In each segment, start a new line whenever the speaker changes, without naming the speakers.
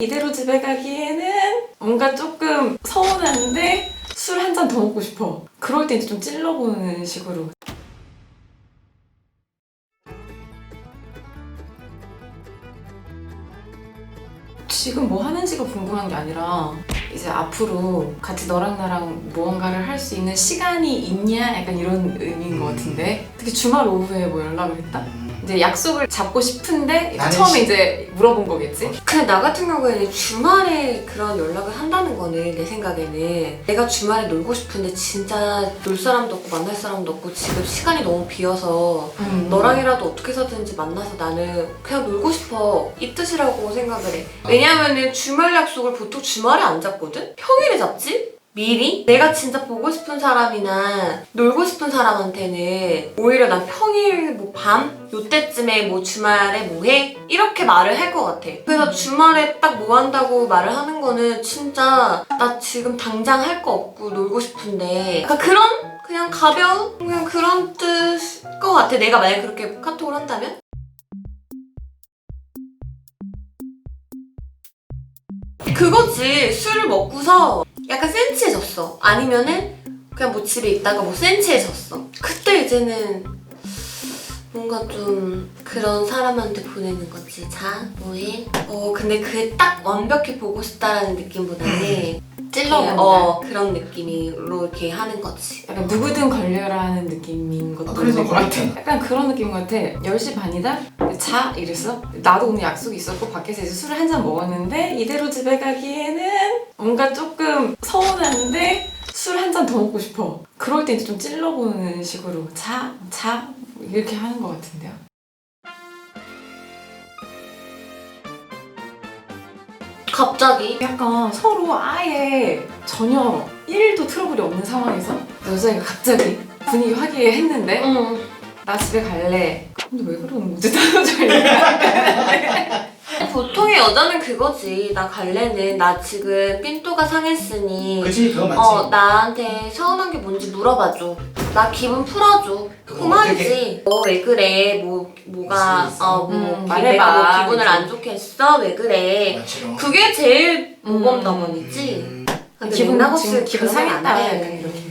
이대로 집에 가기에는 뭔가 조금 서운한데 술 한 잔 더 먹고 싶어. 그럴 때 이제 좀 찔러보는 식으로. 지금 뭐 하는지가 궁금한 게 아니라 이제 앞으로 같이 너랑 나랑 무언가를 할 수 있는 시간이 있냐 약간 이런 의미인 것 같은데 특히 주말 오후에 뭐 연락을 했다? 이제 약속을 잡고 싶은데
나는
처음에
시-
이제 물어본 거겠지?
근데 나 같은 경우에는 주말에 그런 연락을 한다는 거는 내 생각에는 내가 주말에 놀고 싶은데 진짜 놀 사람도 없고 만날 사람도 없고 지금 시간이 너무 비어서
음.
너랑이라도 어떻게 해서든지 만나서 나는 그냥 놀고 싶어 이 뜻이라고 생각을 해 왜냐면은 주말 약속을 보통 주말에 안 잡거든? 평일에 잡지? 미리? 내가 진짜 보고 싶은 사람이나 놀고 싶은 사람한테는 오히려 난 평일 뭐 밤? 요때쯤에 뭐 주말에 뭐 해? 이렇게 말을 할 것 같아. 그래서 주말에 딱 뭐 한다고 말을 하는 거는 진짜 나 지금 당장 할 거 없고 놀고 싶은데 약간 그런 그냥 가벼운 그냥 그런 뜻일 것 같아. 내가 만약 그렇게 카톡을 한다면? 그거지. 술을 먹고서 약간 센치해졌어. 아니면은 그냥 뭐 집에 있다가 뭐 센치해졌어. 그때 이제는 뭔가 좀 그런 사람한테 보내는 거지. 자, 뭐해? 어, 근데 그게 딱 완벽히 보고 싶다라는 느낌보다는
찔러본다.
그냥, 어, 그런 느낌으로 이렇게 하는 거지.
약간 누구든 걸려라는 느낌인 것도
아, 그래서
있는 것 같아.
걸렸잖아.
약간 그런 느낌 같아. 10시 반이다? 자 이랬어? 나도 오늘 약속이 있었고 밖에서 이제 술을 한 잔 먹었는데 이대로 집에 가기에는 뭔가 조금 서운한데 술 한 잔 더 먹고 싶어. 그럴 때 이제 좀 찔러보는 식으로 자, 자 이렇게 하는 것 같은데요.
갑자기
약간 서로 아예 전혀 1도 트러블이 없는 상황에서 여자애가 갑자기 분위기 화기애애했는데
응.
나 집에 갈래. 근데 왜 그러는 거지? 이해가
보통의 여자는 그거지. 나 갈래는 나 지금 삔또가 상했으니
그치 그거 맞지
어 나한테 서운한 게 뭔지 물어봐줘. 나 기분 풀어줘. 그
그거
말이지. 너 왜 그래? 뭐 뭐가
무슨 있어?
어뭐
음,
내가
말해봐.
뭐 기분을 안 좋게 했어? 왜 그래?
맞지
그게 제일
음.
모범답안이지. 근데
기분
없이
기분 상했다.
돼.
약간 이렇게.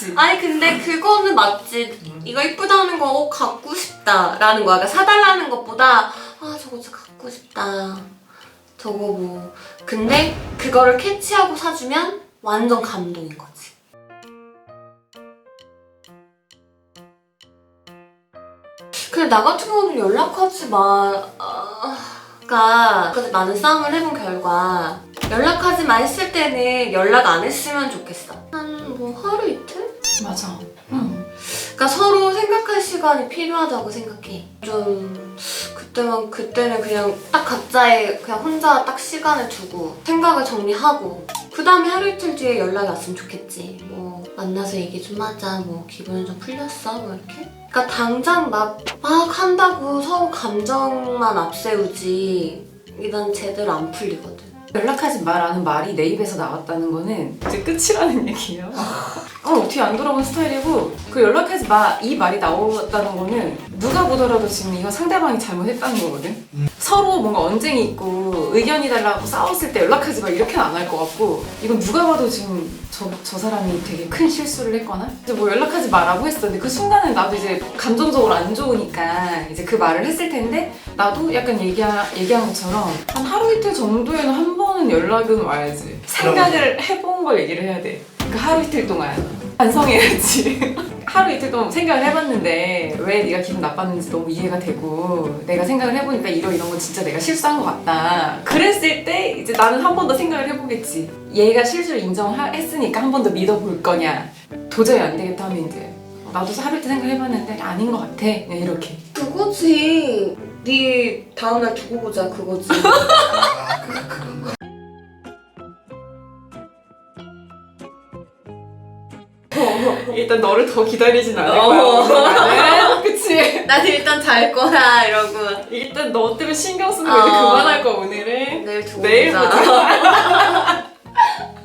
그치.
아니 근데 그거는 맞지. 이거 이쁘다는 거 어, 갖고 싶다라는 거야. 그러니까 사달라는 것보다 아 저거 진짜 갖고 싶다. 저거 뭐. 근데 그거를 캐치하고 사주면 완전 감동인 거지. 근데 나 같은 경우는 연락하지 마. 가 그래서 많은 싸움을 해본 결과 연락하지 마 했을 때는 연락 안 했으면 좋겠어. 한 뭐 하루 이틀?
맞아. 응.
그러니까 서로 생각할 시간이 필요하다고 생각해. 좀 그때만 그때는 그냥 딱 각자의 그냥 혼자 딱 시간을 두고 생각을 정리하고 그 다음에 하루 이틀 뒤에 연락이 왔으면 좋겠지. 뭐 만나서 얘기 좀 하자. 뭐 기분 좀 풀렸어. 뭐 이렇게. 그러니까 당장 막 막 한다고 서로 감정만 앞세우지. 이건 제대로 안 풀리거든.
연락하지 마라는 말이 내 입에서 나왔다는 거는 이제 끝이라는 얘기예요. 어, 뒤에 안 돌아본 스타일이고 그 연락하지 마 이 말이 나왔다는 거는 누가 보더라도 지금 이건 상대방이 잘못했다는 거거든.
음.
서로 뭔가 언쟁이 있고 의견이 달라고 싸웠을 때 연락하지 마 이렇게는 안 할 것 같고 이건 누가 봐도 지금 저, 저 사람이 되게 큰 실수를 했거나 이제 뭐 연락하지 마라고 했어. 근데 그 순간은 나도 이제 감정적으로 안 좋으니까 이제 그 말을 했을 텐데 나도 약간 얘기하, 얘기한 것처럼 한 하루 이틀 정도에는 한 번은 연락은 와야지. 생각을 해본 걸 얘기를 해야 돼. 그 하루 이틀 동안 반성해야지. 하루 이틀 동안 생각을 해봤는데 왜 네가 기분 나빴는지 너무 이해가 되고 내가 생각을 해보니까 이러 이런 건 진짜 내가 실수한 것 같다. 그랬을 때 이제 나는 한 번 더 생각을 해보겠지. 얘가 실수를 인정했으니까 한 번 더 믿어볼 거냐. 도저히 안 되겠다 하면 이제 나도 하루 이틀 생각해봤는데 아닌 것 같아. 그냥 이렇게.
그거지. 네 다음날 두고 보자 그거지.
아 그, 거
일단 너를 더 기다리진 않을
어.
거야. 나는. 그치?
난 일단 잘 거야 이러고
일단 너 때문에 신경 쓰는 거 이제
어.
그만할 거야 오늘은.
내일 두고
내일
보자.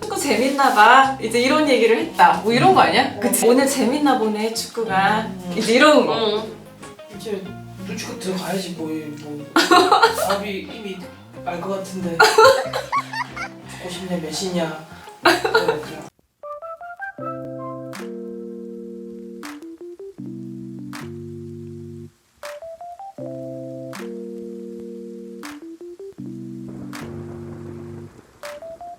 자꾸 재밌나 봐. 이제 이런 얘기를 했다. 뭐 이런 거 아니야? 그치? 오늘 재밌나 보네 축구가. 이제 이런 거.
응.
이제 눈치가 들어가야지 뭐, 뭐. 답이 이미 알 것 같은데. 싶냐 몇이냐. 네, 그냥